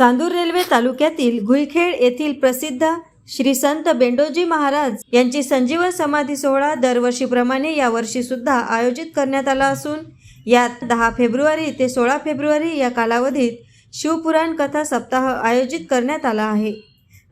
Chandur railway तालुक्यातील घुईखेड येथील प्रसिद्ध श्री संत बेंडोजी महाराज यांची संजीवन समाधी सोहळा दरवर्षीप्रमाणे यावर्षी सुद्धा आयोजित करण्यात आला असून यात दहा फेब्रुवारी ते सोळा फेब्रुवारी या कालावधीत शिवपुराण कथा सप्ताह आयोजित करण्यात आला आहे.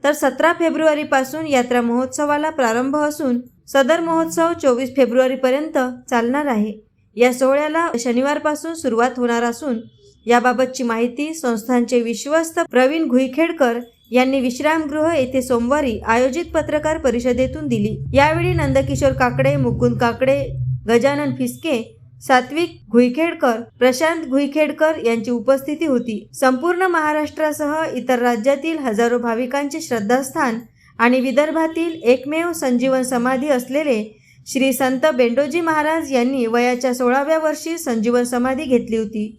तर सतरा फेब्रुवारीपासून यात्रा महोत्सवाला प्रारंभ असून सदर महोत्सव चोवीस फेब्रुवारीपर्यंत चालणार आहे. या सोहळ्याला शनिवारपासून सुरुवात होणार असून याबाबतची माहिती संस्थांचे विश्वस्त प्रवीण घुईखेडकर यांनी विश्रामगृह येथे सोमवारी आयोजित पत्रकार परिषदेतून दिली. यावेळी नंदकिशोर काकडे मुकुंद काकडे गजानन फिसके सात्विक घुईखेडकर प्रशांत घुईखेडकर यांची उपस्थिती होती. संपूर्ण महाराष्ट्रासह इतर राज्यातील हजारो भाविकांचे श्रद्धास्थान आणि विदर्भातील एकमेव संजीवन समाधी असलेले श्री संत बेंडोजी महाराज यांनी वयाच्या सोळाव्या वर्षी संजीवन समाधी घेतली होती.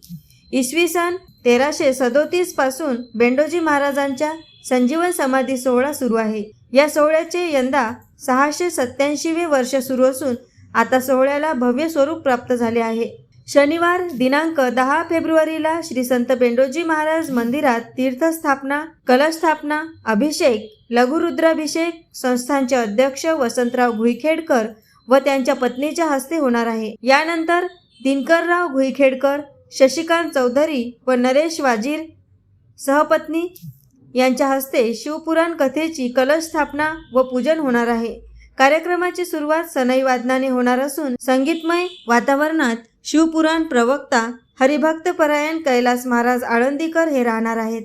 इसवी सन तेराशे सदोतीसपासून बेंडोजी महाराजांच्या संजीवन समाधी सोहळा सुरू आहे. या सोहळ्याचे यंदा सहाशे सत्याऐंशीवे वर्ष सुरू असून आता सोहळ्याला भव्य स्वरूप प्राप्त झाले आहे. शनिवार दिनांक दहा फेब्रुवारीला श्री संत बेंडोजी महाराज मंदिरात तीर्थस्थापना कलशस्थापना अभिषेक लघुरुद्राभिषेक संस्थांचे अध्यक्ष वसंतराव घुईखेडकर व त्यांच्या पत्नीच्या हस्ते होणार आहे. यानंतर दिनकरराव घुईखेडकर शशिकांत चौधरी व नरेश वाजीर सहपत्नी यांच्या हस्ते शिवपुराण कथेची कलश स्थापना व पूजन होणार आहे. कार्यक्रमाची सुरुवात सनई वादनाने होणार असून संगीतमय वातावरणात शिवपुराण प्रवक्ता हरिभक्त परायण कैलास महाराज आळंदीकर हे राहणार आहेत.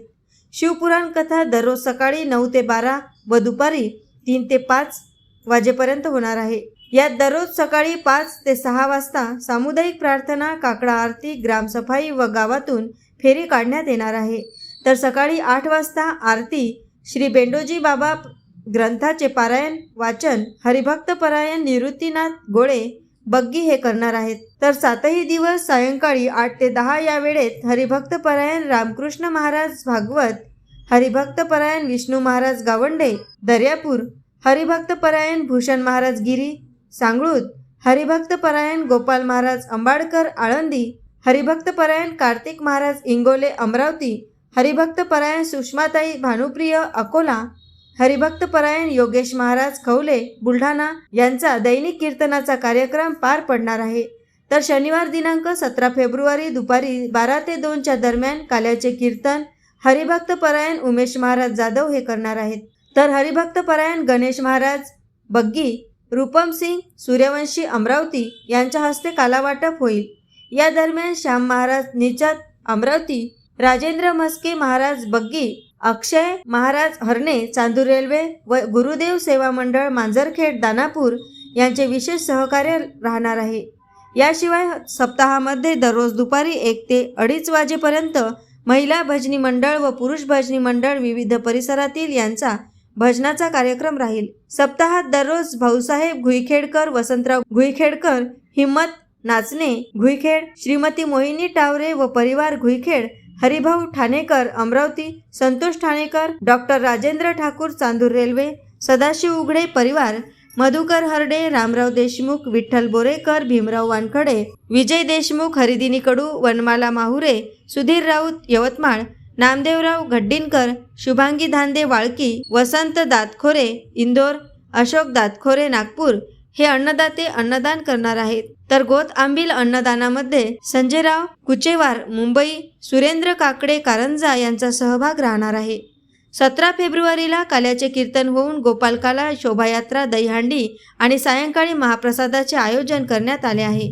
शिवपुराण कथा दररोज सकाळी नऊ ते बारा व दुपारी तीन ते पाच वाजेपर्यंत होणार आहे. यात दररोज सकाळी पाच ते सहा वाजता सामुदायिक प्रार्थना काकडा आरती ग्रामसफाई व गावातून फेरी काढण्यात येणार आहे. तर सकाळी आठ वाजता आरती श्री बेंडोजी बाबा ग्रंथाचे पारायण वाचन हरिभक्त परायण निवृत्तीनाथ गोळे बग्गी हे करणार आहेत. तर सातही दिवस सायंकाळी आठ ते दहा या वेळेत हरिभक्त परायण रामकृष्ण महाराज भागवत हरिभक्त परायण विष्णू महाराज गावंडे दर्यापूर हरिभक्त परायण भूषण महाराज गिरी सांगळूत हरिभक्त परायण गोपाल महाराज अंबाडकर आळंदी हरिभक्त परायण कार्तिक महाराज इंगोले अमरावती हरिभक्त परायण सुषमाताई भानुप्रिय अकोला हरिभक्त परायण योगेश महाराज खवले बुलढाणा यांचा दैनिक कीर्तनाचा कार्यक्रम पार पडणार आहे. तर शनिवार दिनांक सतरा फेब्रुवारी दुपारी बारा ते दोनच्या दरम्यान काल्याचे कीर्तन हरिभक्त परायण उमेश महाराज जाधव हे करणार आहेत. तर हरिभक्त परायण गणेश महाराज बग्गी रूपम सिंग सूर्यवंशी अमरावती यांच्या हस्ते कालावाटप होईल. या दरम्यान श्याम महाराज निचात अमरावती राजेंद्र म्हस्के महाराज बग्गी अक्षय महाराज हरणे चांदूर रेल्वे व गुरुदेव सेवा मंडळ मांजरखेड दानापूर यांचे विशेष सहकार्य राहणार आहे. याशिवाय सप्ताहामध्ये दररोज दुपारी एक ते अडीच वाजेपर्यंत महिला भजनी मंडळ व पुरुष भजनी मंडळ विविध परिसरातील यांचा भजनाचा कार्यक्रम राहील. सप्ताहात दररोज भाऊसाहेब घुईखेडकर वसंतराव घुईखेडकर हिम्मत नाचणे घुईखेड श्रीमती मोहिनी टावरे व परिवार घुईखेड हरिभाऊ ठाणेकर अमरावती संतोष ठाणेकर डॉक्टर राजेंद्र ठाकूर चांदूर रेल्वे सदाशिव उघडे परिवार मधुकर हरडे रामराव देशमुख विठ्ठल बोरेकर भीमराव वानखडे विजय देशमुख हरिदिनी कडू वनमाला माहुरे सुधीर राऊत यवतमाळ नामदेवराव घड्डीनकर शुभांगी धांदे वाळकी वसंत दातखोरे इंदोर अशोक दातखोरे नागपूर हे अन्नदाते अन्नदान करणार आहेत. तर गोत आंबील अन्नदानामध्ये संजयराव कुचेवार मुंबई सुरेंद्र काकडे कारंजा यांचा सहभाग राहणार आहे. सतरा फेब्रुवारीला काल्याचे कीर्तन होऊन गोपालकाला शोभायात्रा दहीहांडी आणि सायंकाळी महाप्रसादाचे आयोजन करण्यात आले आहे.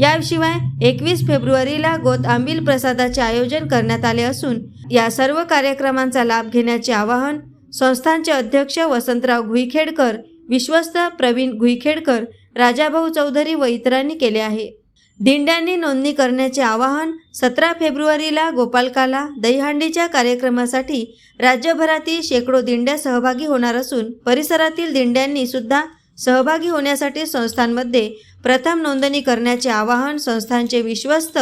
याशिवाय एकवीस फेब्रुवारीला गोत आंबील प्रसादाचे आयोजन करण्यात आले असून या सर्व कार्यक्रमांचा लाभ घेण्याचे आवाहन संस्थांचे अध्यक्ष वसंतराव घुईखेडकर विश्वस्त प्रवीण घुईखेडकर राजाभाऊ चौधरी व इतरांनी केले आहे. दिंड्यांनी नोंदणी करण्याचे आवाहन सतरा फेब्रुवारीला गोपालकाला दहीहांडीच्या कार्यक्रमासाठी राज्यभरातील शेकडो दिंड्या सहभागी होणार असून परिसरातील दिंड्यांनी सुद्धा सहभागी होण्यासाठी संस्थांमध्ये प्रथम नोंदणी करण्याचे आवाहन संस्थांचे विश्वस्त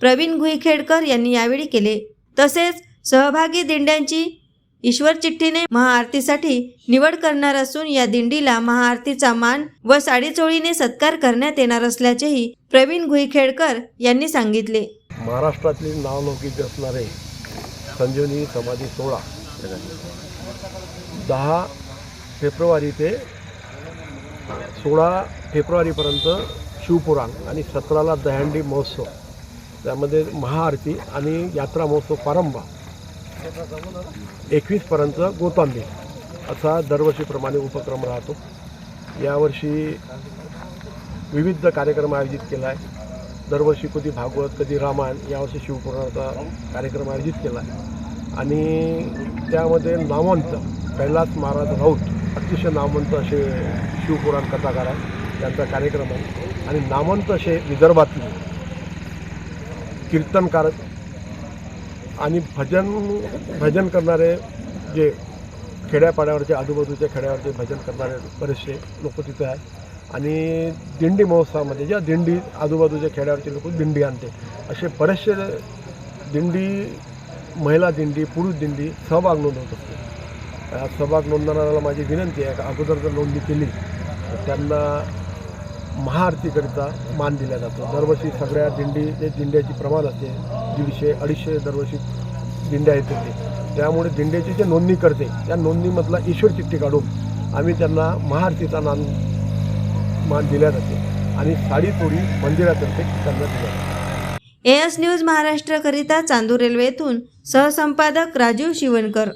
प्रवीण घुईखेडकर यांनी यावेळी केले. तसेच सहभागी दिंड्यांची ईश्वर चिठ्ठीने महाआरतीसाठी निवड करणार असून या दिंडीला महाआरतीचा मान व साडीचोळीने सत्कार करण्यात येणार असल्याचेही प्रवीण घुईखेडकर यांनी सांगितले. महाराष्ट्रातील नावलौकिक असणारे संजीवनी समाधी सोहळा दहा फेब्रुवारी ते सोळा फेब्रुवारीपर्यंत शिवपुराण आणि सतराला दहंडी महोत्सव त्यामध्ये महाआरती आणि यात्रा महोत्सव प्रारंभ. एकवीसपर्यंत गोतांबी असा दरवर्षीप्रमाणे उपक्रम राहतो. यावर्षी विविध कार्यक्रम आयोजित केला आहे. दरवर्षी कधी भागवत कधी रामायण यावर्षी शिवपुराणाचा कार्यक्रम आयोजित केला आहे. आणि त्यामध्ये नामवंत कैलास महाराज राऊत अतिशय नामवंत असे शिवपुराण कथाकार आहे त्यांचा कार्यक्रम आहे. आणि नामवंत असे विदर्भातले कीर्तनकार आणि भजन भजन करणारे जे खेड्यापाड्यावरचे आजूबाजूच्या खेड्यावरचे भजन करणारे बरेचसे लोक तिथे आहेत. आणि दिंडी महोत्सवामध्ये ज्या दिंडी आजूबाजूच्या खेड्यावरचे लोक दिंडी आणते असे बरेचसे दिंडी महिला दिंडी पुरुष दिंडी सहभाग नोंदवत असते. सहभाग नोंदवणाऱ्याला माझी विनंती आहे का अगोदर जर नोंदणी केली तर त्यांना महाआरतीकरिता मान दिला जातो. दरवर्षी सगळ्या दिंडी जे दिंड्याची प्रमाण असते. दीडशे अडीचशे दरवर्षी दिंड्या येते ते त्यामुळे दिंड्याची जे नोंदणी करते त्या नोंदणीमधला ईश्वर चिठ्ठी काढून आम्ही त्यांना महाआरतीचा मान मान दिल्या जाते. आणि साडी चोरी मंदिरातर्फे त्यांना दिल्या जाते एस न्यूज महाराष्ट्रकरिता चांदूर रेल्वे येथून सहसंपादक राजीव शिवणकर.